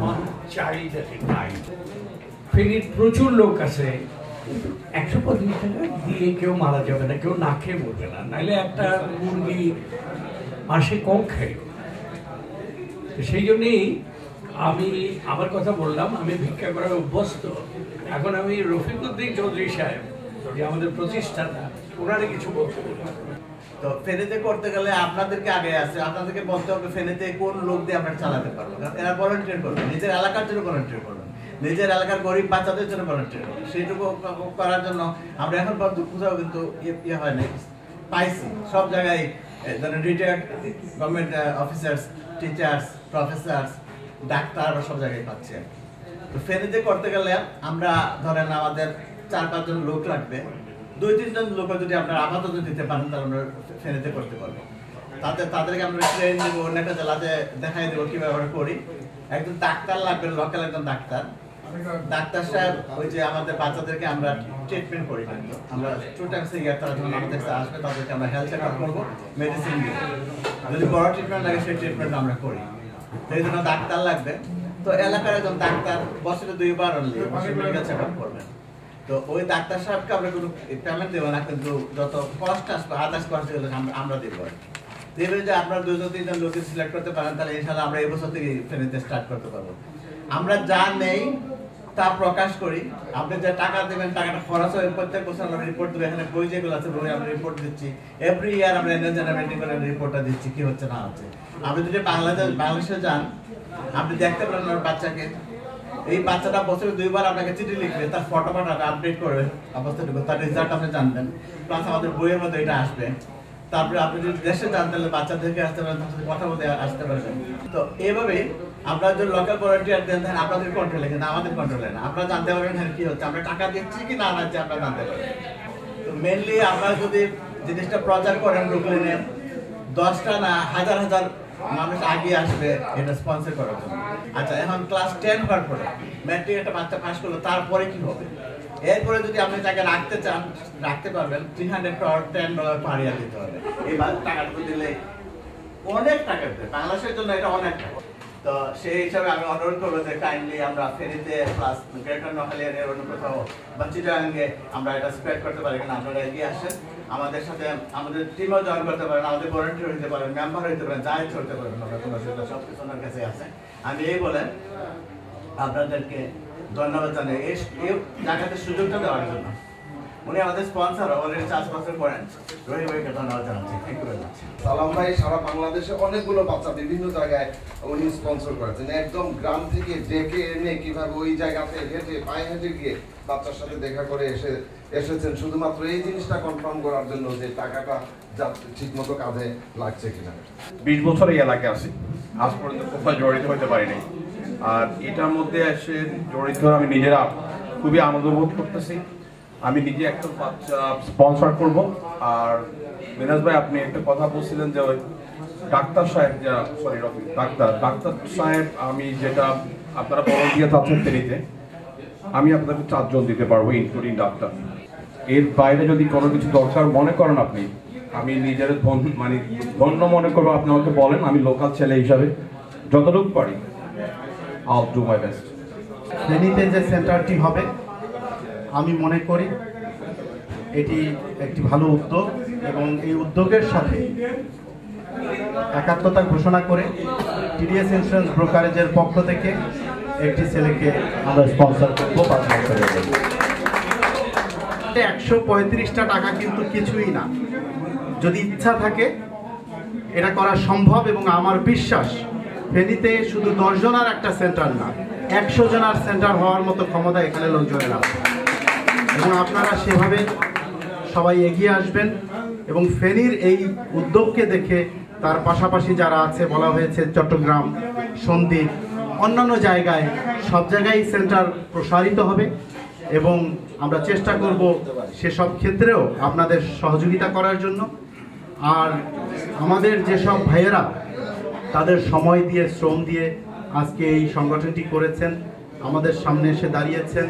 বাংলাদেশ নাই ফেনীর প্রচুর লোক আছে। একশো পঁচিশ টাকা দিয়ে কেউ মারা যাবে না, কেউ না খেয়ে মরবে না। নাহলে একটা মুরগি মাসে কম খায়। সেই জন্যেই আমি আমার কথা বললাম, আমি ভিক্ষা করার অভ্যস্ত। এখন আমি রফিকুদ্দিন চৌধুরী সাহেব আমাদের প্রতিষ্ঠাতা, ওনারে কিছু বলতে বললাম তো ফেনীতে করতে গেলে আপনাদেরকে আগে আছে, আপনাদেরকে বলতে হবে ফেনীতে কোন লোক দিয়ে আপনারা চালাতে পারব কারণ এরা ভলেন্টিয়ার করবে, নিজের এলাকার জন্য ভলেন্টিয়ার করবেন নিজের এলাকার গরিব বাচ্চাদের জন্য ভলেন্টিয়ার করবেন সেইটুকু করার জন্য আমরা এখন কোথাও কিন্তু ইয়ে ইয়ে হয় পাইছি। সব জায়গায় retired government officers teachers professors doctor সব জায়গায় পাচ্ছি তো ফেনীতে করতে গেলে আমরা ধরেন আমাদের চার পাঁচজন লোক লাগবে দুই তিনজন লোক যদি আপনারা আপাতত দিতে পারেন, তাহলে আমরা ফেনীতে করতে পারব। তাদের তাদেরকে আমরা ট্রেন দেবো, অন্য একটা জেলাতে দেখাই দেবো কীভাবে আমরা করি। একজন ডাক্তার লাগবে লোকাল একজন ডাক্তার। ডাক্তার সাহেব, ওই যে আমাদের বাচ্চাদেরকে আমরা ট্রিটমেন্ট করি। আমরা টু টাইমস ইয়ার তারা যখন আমাদের কাছে আসবে, তাদেরকে আমরা হেলথ চেক আপ করব মেডিসিন দিব যদি বড় ট্রিটমেন্ট লাগে, সেই ট্রিটমেন্ট আমরা করি। সেই জন্য ডাক্তার লাগবে। তো এলাকার একজন ডাক্তার বছরে দুইবার অনলি মেডিকেল চেক আপ করবেন। তো ওই ডাক্তার সাহেবকে আমরা কোনো পেমেন্ট দেবো না, কিন্তু যত কষ্ট আসবে আদার্স কষ্ট যেগুলো আমরা- দেবো। এবারে যে আপনারা দুজন তিনজন লোককে সিলেক্ট করতে পারেন, তাহলে ইনশাল্লাহ আমরা এই বছর থেকে ফেনীতে স্টার্ট করতে পারব। আমরা যা নেই, তা প্রকাশ করি। আপনি যে টাকা দেবেন, টাকাটা খরচ হয়ে, প্রত্যেক বছর আমরা রিপোর্ট দেবো। এখানে বই যেগুলো আছে, বই আমরা রিপোর্ট দিচ্ছি। এভরি ইয়ার আমরা এনএল জেনারেটিং করে রিপোর্টটা দিচ্ছি, কি হচ্ছে না হচ্ছে। আপনি যদি বাংলাদেশ, বাংলাদেশে যান, আপনি দেখতে পারেন আমার বাচ্চাকে। এই বাচ্চাটা বছরে দুইবার আপনাকে চিঠি লিখবে, তার ফটো পাঠাবে আপডেট করবে অবস্থাটুকু তার রেজাল্ট আপনি জানবেন। প্লাস আমাদের বইয়ের মধ্যে এটা আসবে। তারপরে আপনি যদি দেশে যান, তাহলে বাচ্চাদেরকে আসতে পারেন তার সাথে কথা বলতে আসতে পারবেন। তো এইভাবে আমরা যে লোকাল ভলান্টিয়ার দেন, তাহলে আপনাদের কন্ট্রোলে কিন্তু আমাদের কন্ট্রোলে না আপনারা জানতে পারবেন হ্যাঁ কি হচ্ছে, আমরা টাকা দিচ্ছি কি না দিচ্ছি, আপনারা জানতে পারবেন। তো মেনলি আপনারা যদি জিনিসটা প্রচার করেন ব্রুকলিনে দশটা না, হাজার হাজার মানুষ আগে আসবে এটা স্পন্সর করার জন্য। আচ্ছা এখন ক্লাস টেন হওয়ার পরে ম্যাট্রিক একটা বাচ্চা পাস করল, তারপরে কি হবে? এরপরে যদি আপনি তাকে রাখতে চান, রাখতে পারবেন three hundred ten dollar per year দিতে হবে। এই টাকাটুকু দিলে অনেক টাকা দেবে বাংলাদেশের জন্য এটা অনেক টাকা। তো সেই হিসাবে আমি অনুরোধ করব যে কাইন্ডলি আমরা ফেরিতে প্লাস গ্রেটার নোহালি অন্য কোথাও বা চিটাগাঙ্গে আমরা এটা স্প্রেড করতে পারি কিনা, আপনারা এগিয়ে আসেন। আমাদের সাথে আমাদের টিমও জয়েন করতে পারেন, আমাদের ভলেন্টিয়ার হতে পারেন মেম্বার হইতে পারেন, যাই হতে পারেন, আমরা কোনো সব কিছু ওনার কাছে আছে। আমি এই বলেন আপনাদেরকে ধন্যবাদ জানাই এই জায়গাতে সুযোগটা দেওয়ার জন্য। উনি আমাদের স্পন্সর অলরেডি চার বছর করেন রহি ভাইকে ধন্যবাদ জানাচ্ছি। থ্যাংক ইউ ভেরি মাচ সালাম ভাই সারা বাংলাদেশে অনেকগুলো বাচ্চা বিভিন্ন জায়গায় উনি স্পন্সর করেছেন। একদম গ্রাম থেকে ডেকে এনে কীভাবে ওই জায়গাতে হেঁটে পায়ে হেঁটে গিয়ে বাচ্চার সাথে দেখা করে এসে এসেছেন। শুধুমাত্র এই জিনিসটা কনফার্ম করার জন্য যে টাকাটা যা ঠিক মতো কাজে লাগছে কিনা। বিশ বছর এই এলাকায় আছি। আজ পর্যন্ত কোথাও জড়িত হতে পারিনি। আর এটার মধ্যে এসে জড়িত আমি নিজেরা খুবই আনন্দ বোধ করতেছি। আমি নিজে একটা বাচ্চা স্পন্সর করব। আর মিনাজ ভাই, আপনি একটা কথা বলছিলেন যে ওই ডাক্তার সাহেব যা সরি ডাক্তার ডাক্তার সাহেব, আমি যেটা আপনারা ভলেন্টিয়ার চাচ্ছেন ফেরিতে আমি আপনাকে চারজন দিতে পারব ইনক্লুডিং ডাক্তার। এর বাইরে যদি কোনো কিছু দরকার মনে করেন আপনি, আমি নিজের মানে ধন্য মনে করব, আপনি আমাকে বলেন, আমি লোকাল ছেলে হিসাবে যতটুকু পারি আল ডু মাই বেস্ট ফেনীতে যে সেন্টারটি হবে আমি মনে করি এটি একটি ভালো উদ্যোগ এবং এই উদ্যোগের সাথে একাত্মতা ঘোষণা করে টিডিএস ইন্স্যুরেন্স ব্রোকারেজের পক্ষ থেকে একটি ছেলেকে আমরা স্পন্সর করব পাঁচ একশো পঁয়ত্রিশটা টাকা কিন্তু কিছুই না। যদি ইচ্ছা থাকে, এটা করা সম্ভব এবং আমার বিশ্বাস, ফেনীতে শুধু দশ জনার একটা সেন্টার না, একশো জনার সেন্টার হওয়ার মতো ক্ষমতা এখানে লোকজনের আছে। এবং আপনারা সেভাবে সবাই এগিয়ে আসবেন এবং ফেনীর এই উদ্যোগকে দেখে তার পাশাপাশি যারা আছে বলা হয়েছে চট্টগ্রাম, সন্দ্বীপ, অন্যান্য জায়গায় সব জায়গায় সেন্টার প্রসারিত হবে এবং আমরা চেষ্টা করব সেসব ক্ষেত্রেও আপনাদের সহযোগিতা করার জন্য। আর আমাদের যেসব ভাইয়েরা তাদের সময় দিয়ে, শ্রম দিয়ে আজকে এই সংগঠনটি করেছেন, আমাদের সামনে এসে দাঁড়িয়েছেন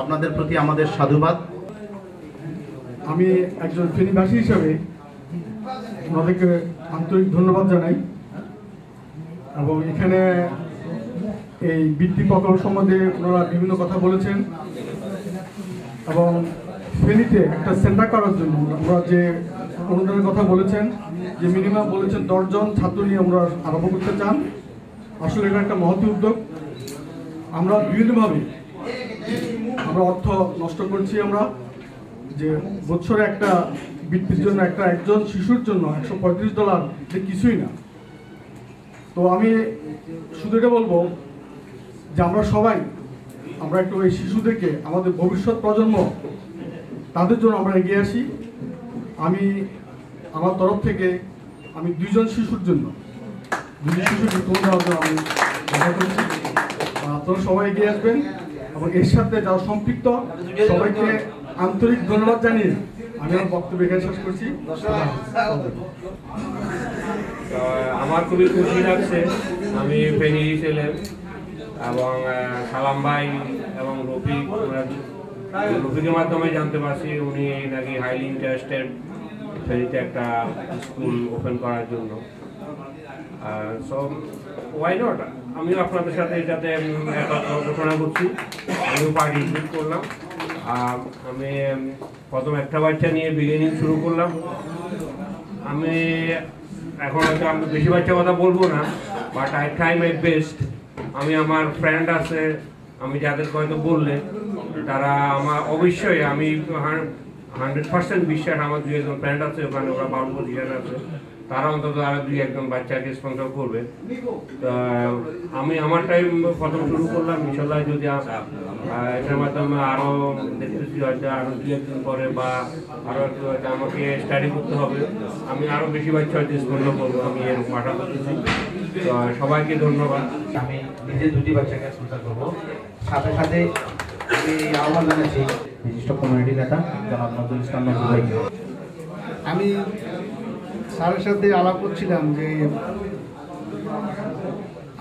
আপনাদের প্রতি আমাদের সাধুবাদ। আমি একজন ফেনীবাসী হিসাবে ওনাদেরকে আন্তরিক ধন্যবাদ জানাই। এবং এখানে এই বৃত্তি প্রকল্প সম্বন্ধে ওনারা বিভিন্ন কথা বলেছেন। এবং ফেনীতে একটা সেন্টার করার জন্য আমরা যে অনুদানের কথা বলেছেন, যে মিনিমাম বলেছেন দশজন ছাত্র নিয়ে আমরা আরম্ভ করতে চান। আসলে এটা একটা মহতি উদ্যোগ। আমরা বিভিন্নভাবে আমরা অর্থ নষ্ট করছি আমরা। যে বছরে একটা বৃত্তির জন্য একটা একজন শিশুর জন্য একশো পঁয়ত্রিশ ডলার যে কিছুই না। তো আমি শুধু এটা বলব যে আমরা সবাই, আমরা একটু এই শিশুদেরকে, আমাদের ভবিষ্যৎ প্রজন্ম, তাদের জন্য আমরা এগিয়ে আসি। আমি আমার তরফ থেকে আমি দুইজন শিশুর জন্য দুজন শিশুকে দেওয়ার জন্য আমি দেখা করছি, আপনারা সবাই এগিয়ে আসবেন। এবং এর সাথে যারা সম্পৃক্ত, সবাইকে আন্তরিক ধন্যবাদ জানিয়ে আমি আমার বক্তব্য এখানে শেষ করছি। আমার খুবই খুশি লাগছে। আমি ফেনী ছেলে এবং সালাম ভাই এবং আমরা রফিকের মাধ্যমে জানতে পারছি উনি নাকি হাইলি ইন্টারেস্টেড ফেনীতে একটা স্কুল ওপেন করার জন্য। সো ওয়াই নট আমিও আপনাদের সাথে এটাতে ঘোষণা করছি। আমিও পার্টিসিপেট করলাম। আর আমি প্রথম একটা বাচ্চা নিয়ে বিরিয়ানি শুরু করলাম। আমি এখন হয়তো আমি বেশি বাচ্চা কথা বলব না but I try my best আমি আমার ফ্রেন্ড আছে, আমি যাদেরকে হয়তো বললে, তারা আমার, অবশ্যই আমি হান্ড্রেড পার্সেন্ট বিশ্বাস আমার দুই একজন ফ্রেন্ড আছে, ওখানে ওরা ভালো পজিশন আছে। তারা অন্তত আরও দুই একজন বাচ্চাকে স্পন্সর করবে। আমি আমার টাইম প্রথম শুরু করলাম ইনশাল্লাহ যদি এটার মাধ্যমে আরও দেখতেছি হয়তো আরও দুই একদিন পরে বা আরও একটু হয়তো আমাকে স্টাডি করতে হবে। আমি আরও বেশি বাচ্চা হয়তো স্পন্সর করব আমি এরকম আশা করতেছি। তো সবাইকে ধন্যবাদ। আমি নিজে দুটি বাচ্চাকে স্পন্সর করব। সাথে সাথে আমি আহ্বান জানাচ্ছি বিশিষ্ট কমিউনিটি নেতা জনাব নজরুল ইসলাম আমি স্যারের সাথে আলাপ করছিলাম যে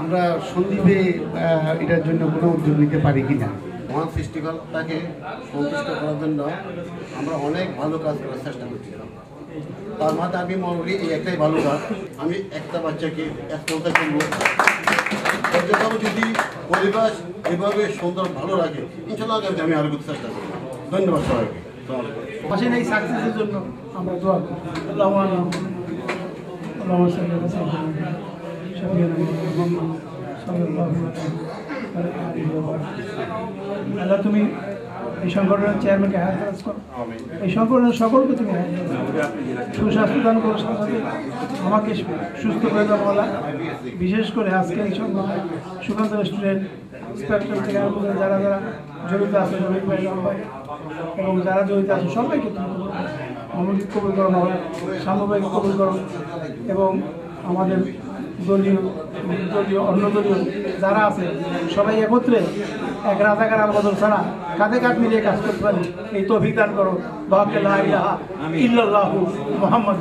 আমরা সন্দীপে এটার জন্য কোনো উদ্যোগ নিতে পারি কিনা। মহান ফেস্টিভ্যালটাকে সন্তুষ্ট করার জন্য আমরা অনেক ভালো কাজ করার চেষ্টা করছিলাম। তার মাঝে আমি মনে করি এই একটাই ভালো কাজ। আমি একটা বাচ্চাকে স্পন্সার করব পর্যটন যদি পরিবেশ এভাবে সুন্দর ভালো রাখে ইনশাল্লাহ আমি আরও করতে চেষ্টা করব। ধন্যবাদ সবাইকে। পাশের এই সাকসেসের জন্য আমরা দোয়া আল্লাহ, তুমি এই সংগঠনের চেয়ারম্যানকে কাজ করো। এই সংগঠনের সকলকে তুমি সুস্বাস্থ্য দান করো আমাকে সুস্থ করে দাও বলা বিশেষ করে আজকে এই সংগঠন সুকান্ত রেস্টুরেন্ট স্পেকট্রাম থেকে আরম্ভ করে যারা যারা জড়িত আছে এবং যারা জড়িত আছে, সবাইকে তুমি কবুল করো সাম্যবাইকে কবুল করো। এবং আমাদের দলীয় দলীয়, অন্য দলীয় যারা আছে, সবাই একত্রে এক রাজাকার আল বদল ছাড়া কাঁধে কাঁধ মিলিয়ে কাজ করতে পারি। এই তো অভিজ্ঞান করো। বাহাকে ইল্লাল্লাহু মোহাম্মদ